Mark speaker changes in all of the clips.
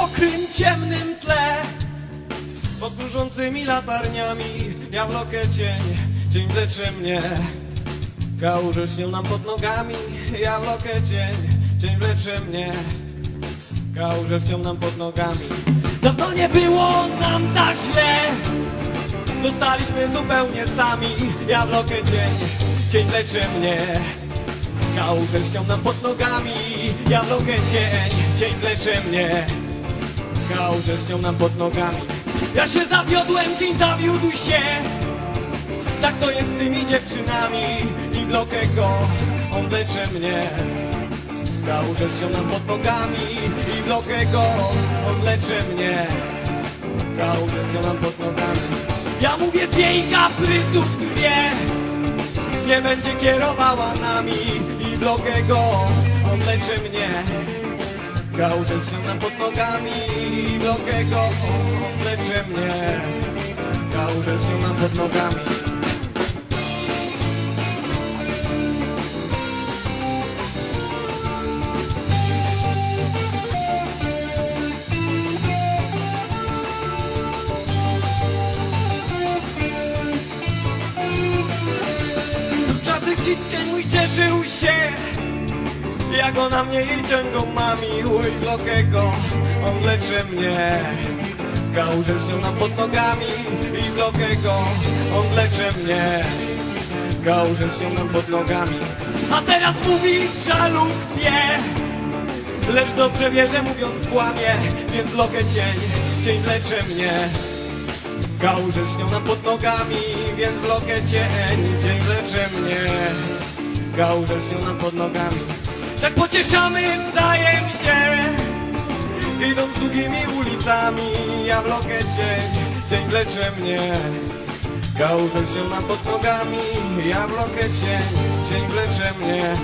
Speaker 1: mokrym, ciemnym tle. Pod mrużącymi latarniami Ja wlokę cień, cień wlecze mnie. Kałuże śnią nam pod nogami Ja wlokę cień, cień wlecze mnie. Kałuże śnią nam pod nogami. Dawno nie było nam tak źle. Zostaliśmy zupełnie sami. Ja wlokę cień, cień wlecze mnie. Kałuże śnią nam pod nogami Ja wlokę cień, cień wlecze mnie Śnią nam pod nogami. Ja się zawiodłem, cień zawiódł się. Tak to jest z tymi dziewczynami I wlokę go, on wlecze mnie. Śnią nam pod nogami I wlokę go, on wlecze mnie. Śnią nam pod nogami. Ja mówię z jej kaprysów dwie. Nie będzie kierowała nami i blokę go, on leczy mnie. Kałuże się nam pod nogami i blokę go, on leczy mnie. Kałuże się nam pod nogami. Czarny dzień mój cieszył się Jak ona mnie i ciągą mami Uj, blokiego, on leczy mnie. Kałuże się nam pod nogami I on leczy mnie. Kałuże się nam pod nogami A teraz mówi żalu wie Lecz dobrze wie, że mówiąc kłamie Więc blokę cień, cień leczy mnie. Kałuże śnią nam pod nogami, więc w lokę cień, cień leczy mnie. Kałuże śnią nam pod nogami. Tak pocieszamy wzajem się, idąc długimi ulicami, ja w lokę cień, cień leczy mnie. Kałuże się nam pod nogami, ja w lokę cień, cień leczy mnie.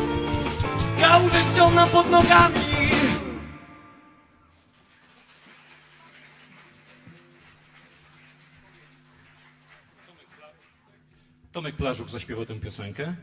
Speaker 1: Kałuże śnią nam pod nogami.
Speaker 2: Tomek Plażuk zaśpiewał tę piosenkę.